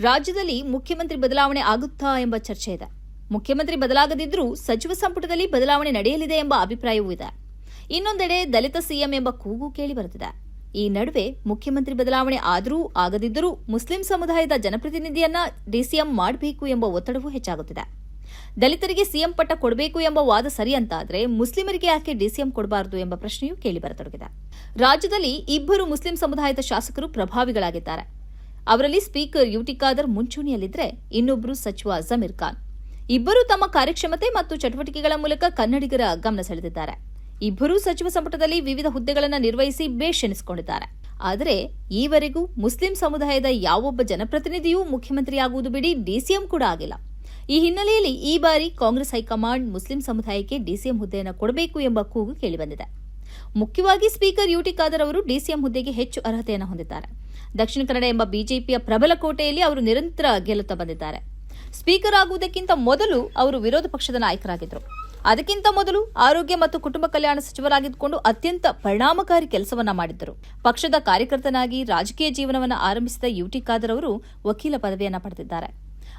ರಾಜ್ಯದಲ್ಲಿ ಮುಖ್ಯಮಂತ್ರಿ ಬದಲಾವಣೆ ಆಗುತ್ತಾ ಎಂಬ ಚರ್ಚೆ ಇದೆ. ಮುಖ್ಯಮಂತ್ರಿ ಬದಲಾಗದಿದ್ದರೂ ಸಚಿವ ಸಂಪುಟದಲ್ಲಿ ಬದಲಾವಣೆ ನಡೆಯಲಿದೆ ಎಂಬ ಅಭಿಪ್ರಾಯವೂ ಇದೆ. ಇನ್ನೊಂದೆಡೆ ದಲಿತ ಸಿಎಂ ಎಂಬ ಕೂಗು ಕೇಳಿ ಬರುತ್ತಿದೆ. ಈ ನಡುವೆ ಮುಖ್ಯಮಂತ್ರಿ ಬದಲಾವಣೆ ಆದರೂ ಆಗದಿದ್ದರೂ ಮುಸ್ಲಿಂ ಸಮುದಾಯದ ಜನಪ್ರತಿನಿಧಿಯನ್ನ ಡಿಸಿಎಂ ಮಾಡಬೇಕು ಎಂಬ ಒತ್ತಡವೂ ಹೆಚ್ಚಾಗುತ್ತಿದೆ. ದಲಿತರಿಗೆ ಸಿಎಂ ಪಟ್ಟ ಕೊಡಬೇಕು ಎಂಬ ವಾದ ಸರಿ ಅಂತಾದ್ರೆ ಮುಸ್ಲಿಮರಿಗೆ ಯಾಕೆ ಡಿಸಿಎಂ ಕೊಡಬಾರದು ಎಂಬ ಪ್ರಶ್ನೆಯೂ ಕೇಳಿಬರತೊಡಗಿದೆ ರಾಜ್ಯದಲ್ಲಿ ಇಬ್ಬರು ಮುಸ್ಲಿಂ ಸಮುದಾಯದ ಶಾಸಕರು ಪ್ರಭಾವಿಗಳಾಗಿದ್ದಾರೆ. ಅವರಲ್ಲಿ ಸ್ಪೀಕರ್ ಯುಟಿ ಖಾದರ್ ಮುಂಚೂಣಿಯಲ್ಲಿದ್ದರೆ ಇನ್ನೊಬ್ಬರು ಸಚಿವ ಜಮೀರ್ ಖಾನ್. ಇಬ್ಬರು ತಮ್ಮ ಕಾರ್ಯಕ್ಷಮತೆ ಮತ್ತು ಚಟುವಟಿಕೆಗಳ ಮೂಲಕ ಕನ್ನಡಿಗರ ಗಮನ ಸೆಳೆದಿದ್ದಾರೆ. ಇಬ್ಬರೂ ಸಚಿವ ಸಂಪುಟದಲ್ಲಿ ವಿವಿಧ ಹುದ್ದೆಗಳನ್ನು ನಿರ್ವಹಿಸಿ ಬೇಷೆನಿಸಿಕೊಂಡಿದ್ದಾರೆ ಆದರೆ ಈವರೆಗೂ ಮುಸ್ಲಿಂ ಸಮುದಾಯದ ಯಾವೊಬ್ಬ ಜನಪ್ರತಿನಿಧಿಯೂ ಮುಖ್ಯಮಂತ್ರಿಯಾಗುವುದು ಬಿಡಿ ಡಿಸಿಎಂ ಕೂಡ ಆಗಿಲ್ಲ. ಈ ಹಿನ್ನೆಲೆಯಲ್ಲಿ ಈ ಬಾರಿ ಕಾಂಗ್ರೆಸ್ ಹೈಕಮಾಂಡ್ ಮುಸ್ಲಿಂ ಸಮುದಾಯಕ್ಕೆ ಡಿಸಿಎಂ ಹುದ್ದೆಯನ್ನು ಕೊಡಬೇಕು ಎಂಬ ಕೂಗು ಕೇಳಿಬಂದಿದೆ. ಮುಖ್ಯವಾಗಿ ಸ್ಪೀಕರ್ ಯುಟಿ ಖಾದರ್ ಅವರು ಡಿಸಿಎಂ ಹುದ್ದೆಗೆ ಹೆಚ್ಚು ಅರ್ಹತೆಯನ್ನು ಹೊಂದಿದ್ದಾರೆ. ದಕ್ಷಿಣ ಕನ್ನಡ ಎಂಬ ಬಿಜೆಪಿಯ ಪ್ರಬಲ ಕೋಟೆಯಲ್ಲಿ ಅವರು ನಿರಂತರ ಗೆಲ್ಲುತ್ತಾ ಬಂದಿದ್ದಾರೆ. ಸ್ಪೀಕರ್ ಆಗುವುದಕ್ಕಿಂತ ಮೊದಲು ಅವರು ವಿರೋಧ ಪಕ್ಷದ ನಾಯಕರಾಗಿದ್ದರು. ಅದಕ್ಕಿಂತ ಮೊದಲು ಆರೋಗ್ಯ ಮತ್ತು ಕುಟುಂಬ ಕಲ್ಯಾಣ ಸಚಿವರಾಗಿದ್ದುಕೊಂಡು ಅತ್ಯಂತ ಪರಿಣಾಮಕಾರಿ ಕೆಲಸವನ್ನ ಮಾಡಿದ್ದರು. ಪಕ್ಷದ ಕಾರ್ಯಕರ್ತನಾಗಿ ರಾಜಕೀಯ ಜೀವನವನ್ನು ಆರಂಭಿಸಿದ ಯುಟಿ ಖಾದರ್ ಅವರು ವಕೀಲ ಪದವಿಯನ್ನ ಪಡೆದಿದ್ದಾರೆ.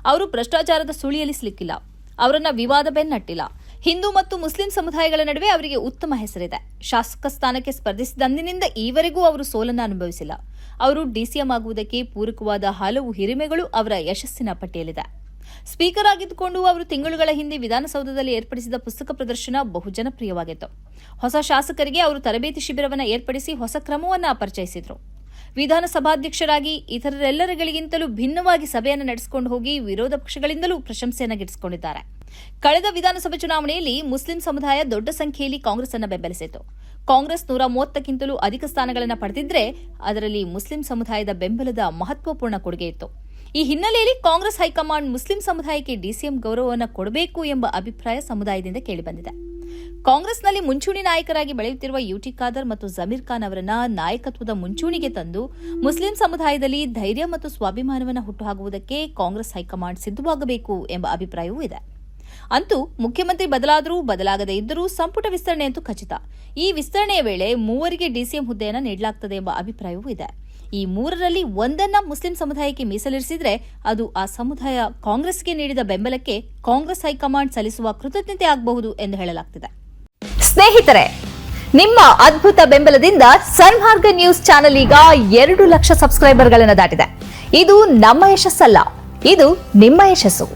ಅವರು ಭ್ರಷ್ಟಾಚಾರದ ಸುಳಿಯಲ್ಲಿ ಸಿಲುಕಿಲ್ಲ ಅವರನ್ನ ವಿವಾದ ಬೆನ್ನಟ್ಟಿಲ್ಲ. ಹಿಂದೂ ಮತ್ತು ಮುಸ್ಲಿಂ ಸಮುದಾಯಗಳ ನಡುವೆ ಅವರಿಗೆ ಉತ್ತಮ ಹೆಸರಿದೆ. ಶಾಸಕ ಸ್ಥಾನಕ್ಕೆ ಸ್ಪರ್ಧಿಸಿದಂದಿನಿಂದ ಈವರೆಗೂ ಅವರು ಸೋಲನ್ನು ಅನುಭವಿಸಿಲ್ಲ. ಅವರು ಡಿಸಿಎಂ ಆಗುವುದಕ್ಕೆ ಪೂರಕವಾದ ಹಲವು ಹಿರಿಮೆಗಳು ಅವರ ಯಶಸ್ಸಿನ ಪಟ್ಟಿಯಲ್ಲಿದೆ. ಸ್ಪೀಕರ್ ಆಗಿದ್ದುಕೊಂಡು ಅವರು ತಿಂಗಳುಗಳ ಹಿಂದೆ ವಿಧಾನಸೌಧದಲ್ಲಿ ಏರ್ಪಡಿಸಿದ ಪುಸ್ತಕ ಪ್ರದರ್ಶನ ಬಹು ಜನಪ್ರಿಯವಾಗಿತ್ತು. ಹೊಸ ಶಾಸಕರಿಗೆ ಅವರು ತರಬೇತಿ ಶಿಬಿರವನ್ನು ಏರ್ಪಡಿಸಿ ಹೊಸ ಕ್ರಮವನ್ನು ಪರಿಚಯಿಸಿದರು. ವಿಧಾನಸಭಾಧ್ಯಕ್ಷರಾಗಿ ಇತರರೆಲ್ಲರಿಗಳಿಗಿಂತಲೂ ಭಿನ್ನವಾಗಿ ಸಭೆಯನ್ನು ನಡೆಸಿಕೊಂಡು ಹೋಗಿ ವಿರೋಧ ಪಕ್ಷಗಳಿಂದಲೂ ಪ್ರಶಂಸೆಯನ್ನು ಗಿಟ್ಟಿಸಿಕೊಂಡಿದ್ದಾರೆ ಕಳೆದ ವಿಧಾನಸಭೆ ಚುನಾವಣೆಯಲ್ಲಿ ಮುಸ್ಲಿಂ ಸಮುದಾಯ ದೊಡ್ಡ ಸಂಖ್ಯೆಯಲ್ಲಿ ಕಾಂಗ್ರೆಸ್ ಅನ್ನು ಬೆಂಬಲಿಸಿತು. ಕಾಂಗ್ರೆಸ್ ನೂರ ಮೂವತ್ತಕ್ಕಿಂತಲೂ ಅಧಿಕ ಸ್ಥಾನಗಳನ್ನು ಪಡೆದಿದ್ರೆ ಅದರಲ್ಲಿ ಮುಸ್ಲಿಂ ಸಮುದಾಯದ ಬೆಂಬಲದ ಮಹತ್ವಪೂರ್ಣ ಕೊಡುಗೆ ಇತ್ತು. ಈ ಹಿನ್ನೆಲೆಯಲ್ಲಿ ಕಾಂಗ್ರೆಸ್ ಹೈಕಮಾಂಡ್ ಮುಸ್ಲಿಂ ಸಮುದಾಯಕ್ಕೆ ಡಿಸಿಎಂ ಗೌರವವನ್ನು ಕೊಡಬೇಕು ಎಂಬ ಅಭಿಪ್ರಾಯ ಸಮುದಾಯದಿಂದ ಕೇಳಿಬಂದಿದೆ. ಕಾಂಗ್ರೆಸ್ನಲ್ಲಿ ಮುಂಚೂಣಿ ನಾಯಕರಾಗಿ ಬೆಳೆಯುತ್ತಿರುವ ಯುಟಿ ಖಾದರ್ ಮತ್ತು ಜಮೀರ್ ಖಾನ್ ಅವರನ್ನ ನಾಯಕತ್ವದ ಮುಂಚೂಣಿಗೆ ತಂದು ಮುಸ್ಲಿಂ ಸಮುದಾಯದಲ್ಲಿ ಧೈರ್ಯ ಮತ್ತು ಸ್ವಾಭಿಮಾನವನ್ನು ಹುಟ್ಟುಹಾಕುವುದಕ್ಕೆ ಕಾಂಗ್ರೆಸ್ ಹೈಕಮಾಂಡ್ ಸಿದ್ಧವಾಗಬೇಕು ಎಂಬ ಅಭಿಪ್ರಾಯವೂ ಇದೆ. ಅಂತೂ ಮುಖ್ಯಮಂತ್ರಿ ಬದಲಾದರೂ ಬದಲಾಗದೇ ಇದ್ದರೂ ಸಂಪುಟ ವಿಸ್ತರಣೆ ಅಂತೂ ಖಚಿತ. ಈ ವಿಸ್ತರಣೆಯ ವೇಳೆ ಮೂವರಿಗೆ ಡಿಸಿಎಂ ಹುದ್ದೆಯನ್ನು ನೀಡಲಾಗುತ್ತದೆ ಎಂಬ ಅಭಿಪ್ರಾಯವೂ ಇದೆ. ಈ ಮೂರರಲ್ಲಿ ಒಂದನ್ನ ಮುಸ್ಲಿಂ ಸಮುದಾಯಕ್ಕೆ ಮೀಸಲಿರಿಸಿದ್ರೆ ಅದು ಆ ಸಮುದಾಯ ಕಾಂಗ್ರೆಸ್ಗೆ ನೀಡಿದ ಬೆಂಬಲಕ್ಕೆ ಕಾಂಗ್ರೆಸ್ ಹೈಕಮಾಂಡ್ ಸಲ್ಲಿಸುವ ಕೃತಜ್ಞತೆ ಆಗಬಹುದು ಎಂದು ಹೇಳಲಾಗ್ತಿದೆ. ಸ್ನೇಹಿತರೆ, ನಿಮ್ಮ ಅದ್ಭುತ ಬೆಂಬಲದಿಂದ ಸನ್ಮಾರ್ಗ ನ್ಯೂಸ್ ಚಾನೆಲ್ ಈಗ ಎರಡು ಲಕ್ಷ ಸಬ್ಸ್ಕ್ರೈಬರ್ಗಳನ್ನು ದಾಟಿದೆ. ಇದು ನಮ್ಮ ಯಶಸ್ಸಲ್ಲ, ಇದು ನಿಮ್ಮ ಯಶಸ್ಸು.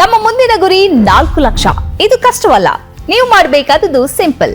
ನಮ್ಮ ಮುಂದಿನ ಗುರಿ ನಾಲ್ಕು ಲಕ್ಷ. ಇದು ಕಷ್ಟವಲ್ಲ, ನೀವು ಮಾಡಬೇಕಾದದ್ದು ಸಿಂಪಲ್.